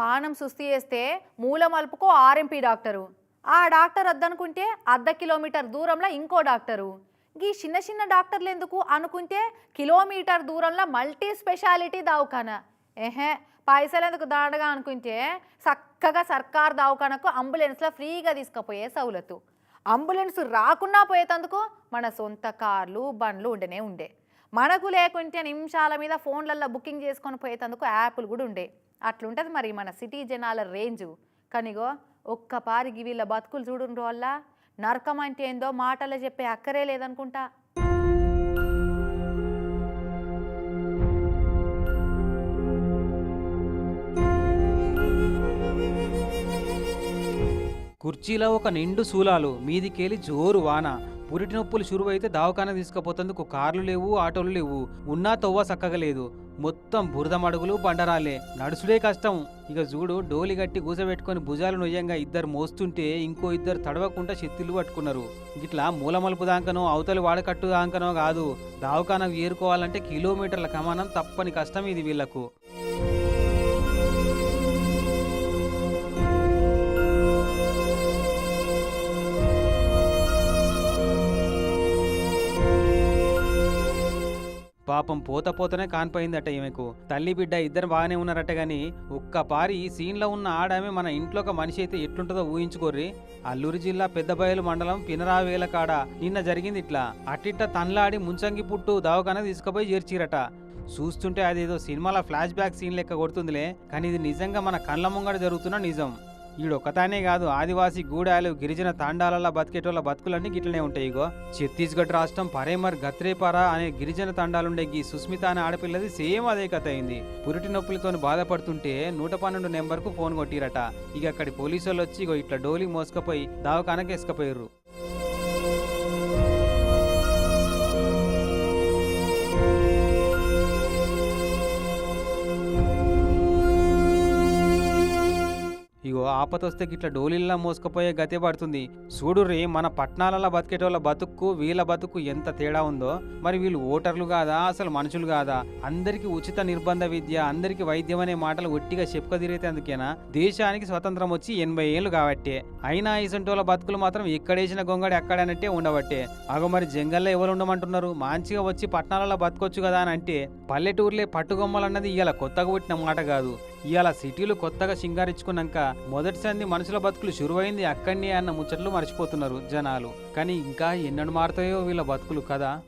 పానం సుస్థి చేస్తే మూలమలుపుకో ఆర్ఎంపీ డాక్టరు. ఆ డాక్టర్ వద్దనుకుంటే అర్ధ కిలోమీటర్ దూరంలో ఇంకో డాక్టరు. ఈ చిన్న చిన్న డాక్టర్లు ఎందుకు అనుకుంటే కిలోమీటర్ దూరంలో మల్టీ స్పెషాలిటీ దవాఖానా? ఏహే పైసలు ఎందుకు దాడగా అనుకుంటే చక్కగా సర్కార్ దవాఖానకు అంబులెన్స్లో ఫ్రీగా తీసుకుపోయే సౌలతు అంబులెన్స్ రాకుండా పోయేటందుకు మన సొంత కార్లు బండ్లు ఉండనే ఉండే. మనకు లేకుంటే నిమిషాల మీద ఫోన్లలో బుకింగ్ చేసుకొని పోయేటందుకు యాప్లు కూడా ఉండే. అట్లుంటుంది మరి మన సిటీ జనాల రేంజు. కానీగో ఒక్క పారికి వీళ్ళ బతుకులు చూడుండ్రు వల్ల నరకం అంటే ఏందో మాటలు చెప్పే అక్కరే లేదనుకుంటా. కుర్చీలో ఒక నిండు శూలాలు మీదికెళ్ళి జోరు వాన. పురిటి నొప్పులు షురువైతే దవాఖాన తీసుకుపోతందుకు కార్లు లేవు ఆటోలు లేవు. ఉన్నా తవ్వ చక్కగా లేదు. మొత్తం బురద మడుగులు బండరాలే నడుసుడే కష్టం. ఇక చూడు డోలి గట్టి కూసబెట్టుకొని భుజాలు నొయ్యంగా ఇద్దరు మోస్తుంటే ఇంకో ఇద్దరు తడవకుండా చెత్తులు పట్టుకున్నారు. ఇట్లా మూలమలుపు దాంకనో అవతలి వాడకట్టు దాంకనో కాదు. దవాఖానకు ఏరుకోవాలంటే కిలోమీటర్ల కమానం తప్పని కష్టం ఇది వీళ్ళకు పాపం పోత పోతనే కానిపోయిందట ఈమెకు. తల్లి బిడ్డ ఇద్దరు బాగానే ఉన్నారట గాని ఒక్క పారి ఈ సీన్లో ఉన్న ఆడామె మన ఇంట్లో ఒక మనిషి అయితే ఎట్లుంటుందో ఊహించుకోర్రి. అల్లూరి జిల్లా పెద్దబయలు మండలం పినరావేల కాడ నిన్న జరిగింది ఇట్లా. అట్టిట్ట తన్లాడి ముంచంగి పుట్టు దవాఖాన తీసుకుపోయి చేర్చిరట. చూస్తుంటే అదేదో సినిమాల ఫ్లాష్ బ్యాక్ సీన్ లెక్క కొడుతుందిలే కానీ ఇది నిజంగా మన కళ్ళ ముంగడ జరుగుతున్న నిజం. ఈడొక్కతానే కాదు ఆదివాసీ గూడాలు గిరిజన తాండాలలో బతికేటోళ్ళ బతుకులన్నీ గిట్లనే ఉంటాయి ఇగో. ఛత్తీస్గఢ్ రాష్ట్రం పరేమర్ గత్రేపారా అనే గిరిజన తాండాలుండే ఈ సుస్మిత అనే ఆడపిల్లది సేమ్ అదే కథ అయింది. పురిటి నొప్పులతో బాధపడుతుంటే నూట పన్నెండు నెంబర్కు ఫోన్ కొట్టిరట. ఇక అక్కడి పోలీసులు వచ్చి ఇగో ఇట్లా డోలి మోసుకపోయి దవాఖానకి ఎసుకపోయారు ఆపతొస్తే గిట్ల డోలిల్లా మోసుకుపోయే గతే పడుతుంది. చూడుర్రి మన పట్నాలలో బతికేటోళ్ళ బతుక్కు వీళ్ళ బతుకు ఎంత తేడా ఉందో. మరి వీళ్ళు ఓటర్లు కాదా? అసలు మనుషులు కాదా? అందరికీ ఉచిత నిర్బంధ విద్య అందరికి వైద్యం అనే మాటలు ఒట్టిగా చెప్పుకదిరిగితే అందుకేనా? దేశానికి స్వతంత్రం వచ్చి ఎనభై ఏళ్ళు కాబట్టే. అయినా ఇసంటోళ్ళ బతుకులు మాత్రం ఎక్కడేసిన గొంగడి ఎక్కడనంటే ఉండబట్టే. అగో మరి జంగల్లో ఎవరు ఉండమంటున్నారు? మంచిగా వచ్చి పట్నాలలో బతకొచ్చు కదా అని అంటే పల్లెటూర్లే పట్టుగొమ్మలన్నది ఇలా కొత్తగా పుట్టిన మాట కాదు. ఇవాళ సిటీలు కొత్తగా సింగారించుకున్నాక మొదటిసారి మనుషుల బతుకులు శురువైంది అక్కడనే అన్న ముచ్చట్లు మర్చిపోతున్నారు జనాలు. కానీ ఇంకా ఎన్నడు మారుతాయో వీళ్ళ బతుకులు కదా?